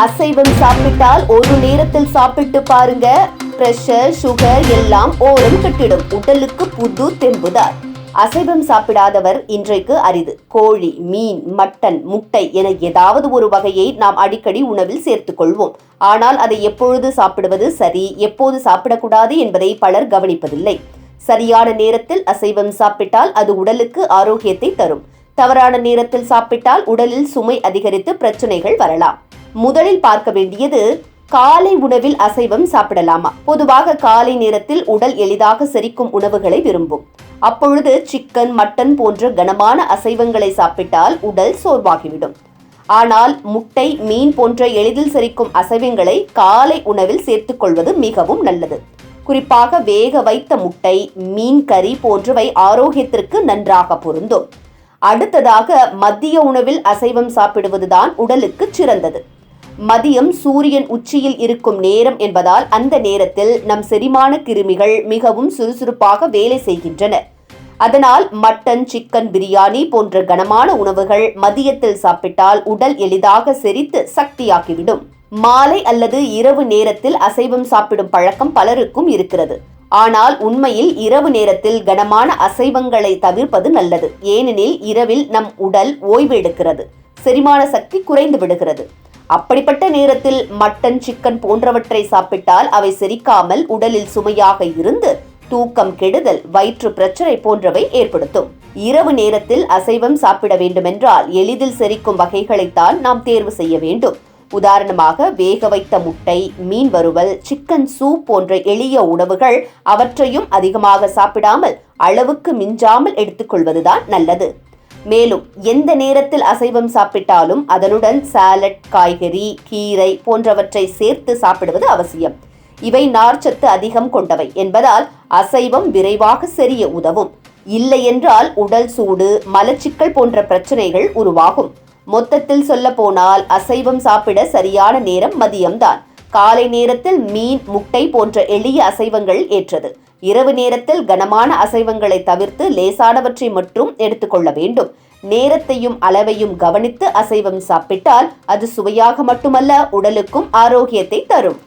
அசைவம் சாப்பிட்டால் ஒரு நேரத்தில் சாப்பிட்டு பாருங்க. பிரஷர் சுகர் எல்லாம் ஓரம் கட்டிடும். உடலுக்கு புது தெம்புதார். அசைவம் சாப்பிடாதவர் இன்றைக்கு அரிது. கோழி மீன் மட்டன் முட்டை என ஏதாவது ஒரு வகையை நாம் அடிக்கடி உணவில் சேர்த்துக் கொள்வோம் ஆனால் அதை எப்பொழுது சாப்பிடுவது சரி எப்போது சாப்பிடக்கூடாது என்பதை பலர் கவனிப்பதில்லை. சரியான நேரத்தில் அசைவம் சாப்பிட்டால் அது உடலுக்கு ஆரோக்கியத்தை தரும். தவறான நேரத்தில் சாப்பிட்டால் உடலில் சுமை அதிகரித்து பிரச்சனைகள் வரலாம். முதலில் பார்க்க வேண்டியது காலை உணவில் அசைவம் சாப்பிடலாமா? பொதுவாக காலை நேரத்தில் உடல் எளிதாக செரிக்கும் உணவுகளை விரும்பும். அப்பொழுது சிக்கன் மட்டன் போன்ற கனமான அசைவங்களை சாப்பிட்டால் உடல் சோர்வாகிவிடும். ஆனால் முட்டை மீன் போன்ற எளிதில் செரிக்கும் அசைவங்களை காலை உணவில் சேர்த்துக் கொள்வது மிகவும் நல்லது. குறிப்பாக வேக வைத்த முட்டை மீன் கறி போன்றவை ஆரோக்கியத்திற்கு நன்றாக பொருந்தும். அடுத்ததாக மதிய உணவில் அசைவம் சாப்பிடுவதுதான் உடலுக்கு சிறந்தது. மதியம் சூரியன் உச்சியில் இருக்கும் நேரம் என்பதால் அந்த நேரத்தில் நம் செரிமான கிருமிகள் மிகவும் சுறுசுறுப்பாக வேலை செய்கின்றன. அதனால் மட்டன் சிக்கன் பிரியாணி போன்ற கனமான உணவுகள் மதியத்தில் சாப்பிட்டால் உடல் எளிதாக செரித்து சக்தியாக்கிவிடும் மாலை அல்லது இரவு நேரத்தில் அசைவம் சாப்பிடும் பழக்கம் பலருக்கும் இருக்கிறது. ஆனால் உண்மையில் இரவு நேரத்தில் கனமான அசைவங்களை தவிர்ப்பது நல்லது. ஏனெனில் இரவில் நம் உடல் ஓய்வு எடுக்கிறது. செரிமான சக்தி குறைந்து விடுகிறது. அப்படிப்பட்ட நேரத்தில் மட்டன் சிக்கன் போன்றவற்றை சாப்பிட்டால் அவை செரிக்காமல் உடலில் சுமையாக இருந்து தூக்கம் கெடுதல் வயிற்று பிரச்சனை போன்றவை ஏற்படுத்தும். இரவு நேரத்தில் அசைவம் சாப்பிட வேண்டுமென்றால் எளிதில் செரிக்கும் வகைகளைத்தான் நாம் தேர்வு செய்ய வேண்டும். உதாரணமாக வேக வைத்த முட்டை மீன் வறுவல் சிக்கன் சூப் போன்ற எளிய உணவுகள் அவற்றையும் அதிகமாக சாப்பிடாமல் அளவுக்கு மிஞ்சாமல் எடுத்துக்கொள்வதுதான் நல்லது. மேலும் எந்த நேரத்தில் அசைவம் சாப்பிட்டாலும் அதனுடன் சாலட் காய்கறி கீரை போன்றவற்றை சேர்த்து சாப்பிடுவது அவசியம். இவை நார்ச்சத்து அதிகம் கொண்டவை என்பதால் அசைவம் விரைவாக செரிய உதவும். இல்லையென்றால் உடல் சூடு மலச்சிக்கல் போன்ற பிரச்சனைகள் உருவாகும். மொத்தத்தில் சொல்ல போனால் அசைவம் சாப்பிட சரியான நேரம் மதியம்தான். காலை நேரத்தில் மீன் முட்டை போன்ற எளிய அசைவங்கள் ஏற்றது. இரவு நேரத்தில் கனமான அசைவங்களை தவிர்த்து லேசானவற்றை மட்டும் எடுத்துக்கொள்ள வேண்டும். நேரத்தையும் அளவையும் கவனித்து அசைவம் சாப்பிட்டால் அது சுவையாக மட்டுமல்ல உடலுக்கும் ஆரோக்கியத்தை தரும்.